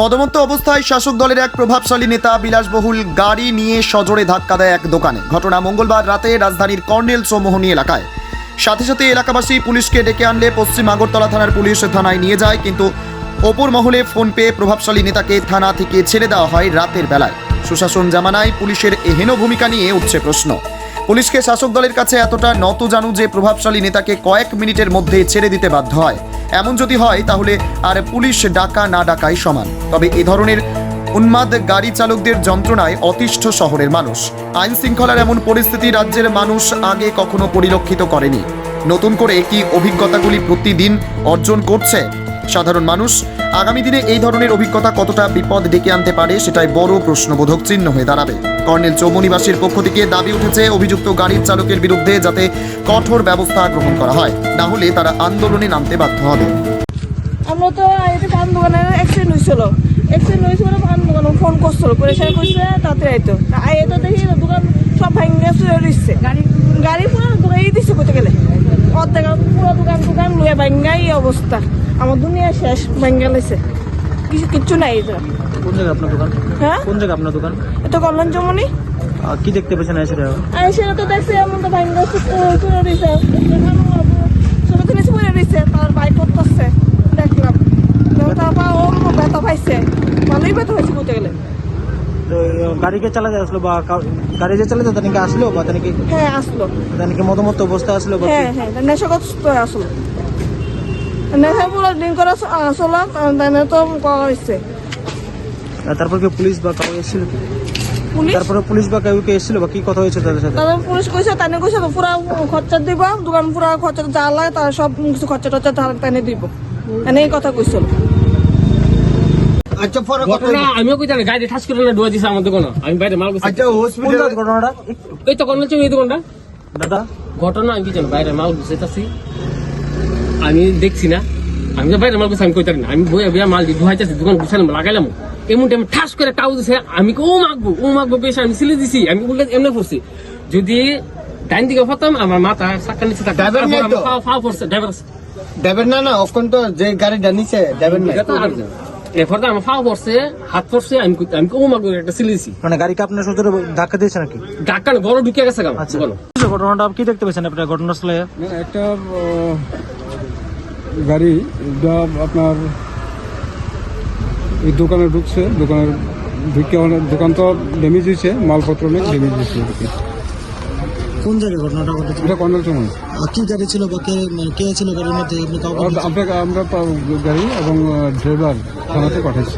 মদমত্ত অবস্থায় শাসক দলের এক প্রভাবশালী নেতা বিলাসবহুল গাড়ি নিয়ে সজোরে ধাক্কা দেয় এক দোকানে। ঘটনা মঙ্গলবার রাতে রাজধানীর কর্নেল চৌমোহনী এলাকায়। সাথে সাথে এলাকাবাসী পুলিশকে ডেকে আনলে পশ্চিম আগরতলা থানার পুলিশ থানায় নিয়ে যায়, কিন্তু ওপর মহলে ফোন পেয়ে প্রভাবশালী নেতাকে থানা থেকে ছেড়ে দেওয়া হয় রাতের বেলায়। সুশাসন জামানায় পুলিশের এহেন ভূমিকা নিয়ে উঠছে প্রশ্ন। পুলিশকে শাসক দলের কাছে এতটা নত জানু যে প্রভাবশালী নেতাকে কয়েক মিনিটের মধ্যে ছেড়ে দিতে বাধ্য হয়। এমন যদি হয়, তাহলে আর পুলিশ ডাকা না ডাকাই সমান। তবে এ ধরনের উন্মাদ গাড়ি চালকদের যন্ত্রণায় অতিষ্ঠ শহরের মানুষ। আইন শৃঙ্খলার এমন পরিস্থিতি রাজ্যের মানুষ আগে কখনো পরিলক্ষিত করেনি। নতুন করে কি অভিজ্ঞতাগুলি প্রতিদিন অর্জন করছে? সাধারণ মানুষ আগামী দিনে এই ধরনের অভিজ্ঞতা কতটা বিপদ ডেকে আনতে পারে সেটাই বড় প্রশ্নবোধক চিহ্ন হয়ে দাঁড়াবে। কর্নেল চৌমনিবাসীর পক্ষ থেকে দাবি উঠেছে, অভিযুক্ত গাড়ির চালকের বিরুদ্ধে যাতে কঠোর ব্যবস্থা গ্রহণ করা হয়, না হলে তারা আন্দোলনে নামতে বাধ্য হবে। আমরা তো হয়েছিল। হয়েছিল ফোন করে সে তাতে দোকান গাড়ি কোথায় গেলে। পুরো দোকান দোকান লুয়ে এই অবস্থা। আমার দুনিয়া শেষ ভাঙ্গা লাইছে কিছু কিচ্ছু নাই এটা কোন জায়গায় আপনার দোকান? হ্যাঁ? কোন জায়গায় আপনার দোকান? এটা কল্যাণ জমনি কি দেখতে পেয়েছেন আর সেটা তো দেখছি এমন তো ভাঙ্গা চুরে দিছে। ছোট জিনিস পরে দিছে তার বাইক করতেছে। দেখলাম। তো তারপর ও ব্যথা পাইছে। ভালোই ব্যথা হয়েছে বলতে গেলে। গাড়িকে চালাতে আসলো বা গাড়ি যে চালাতে তাদেরকে আসলো বা তাদেরকে হ্যাঁ আসলো। তাদেরকে মতামত অবস্থা আসলো বা হ্যাঁ হ্যাঁ নেশাগত আসলো। নেশা পুরো দিন করে তো হয়েছে তারপর কি পুলিশ বা কাউ এসেছিল কি পুলিশ তারপরে পুলিশ বা কেউ কে এসেছিল বা কি কথা হয়েছে তাদের সাথে তারপর পুলিশ কইছে তাই কইছে তো পুরা খরচা দিব দোকান পুরা খরচা যা লাগে তার সব কিছু খরচা টরচা তাই দিব। এনে এই কথা কইছিল আচ্ছা পরে ঘটনা আমিও কই জানি গাড়ি ঠাস করে না ডুয়া দিছে আমার দোকানে আমি বাইরে মাল গুছি আচ্ছা হসপিটাল ঘটনাটা? এই তো কোন এই দোকানটা? দাদা? ঘটনা আমি কি জানি বাইরে মাল গুছাইতাছি আমি দেখছি না। আমি তো বাইরে মাল গুছাই আমি কই জানি না। আমি বইয়া বইয়া মাল ধুয়াইতেছি দোকান গুছালাম লাগাইলাম। এমন টাইম ঠাস করে টাউ দিছে। আমি ও মাগবো ও মাগবো বেশ আমি সিলে দিছি। আমি বললে এমনি করছি। যদি ডাইন দিকে হতাম আমার মাথা সাক্কা নিচে থাকতো। ফাও ফাও করছে ড্রাইভার না না অখন তো যে গাড়িটা নিছে দেবেন না। এরপর তো আমার ফাও পড়ছে হাত পড়ছে আমি আমি কই, ও মাগবো একটা সিলে দিছি। মানে গাড়িকে আপনার সজোরে ধাক্কা দিয়েছে নাকি? ডাক্তার গরম ঢুকে গেছে আচ্ছা। ঘটনাটা কি দেখতে পেয়েছেন আপনার ঘটনাস্থলে? না, একটা গাড়ি যা আপনার এই দোকানে ঢুকছে দোকানের ঢুকে অনেক দোকান তো ড্যামেজ হয়েছে মালপত্র অনেক ড্যামেজ হয়েছে আর কি। কোন জায়গায় ঘটনাটা ঘটেছে? এটা কন্ডাল সময় কি গাড়ি ছিল বা কে মানে কে ছিল গাড়ির মধ্যে? আপনি আপনাকে আমরা গাড়ি এবং ড্রাইভার থানাতে পাঠাচ্ছি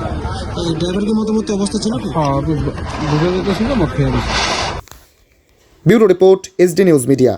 ড্রাইভার কি মতামত অবস্থা ছিল হ্যাঁ মত খেয়ে bureau report SD news media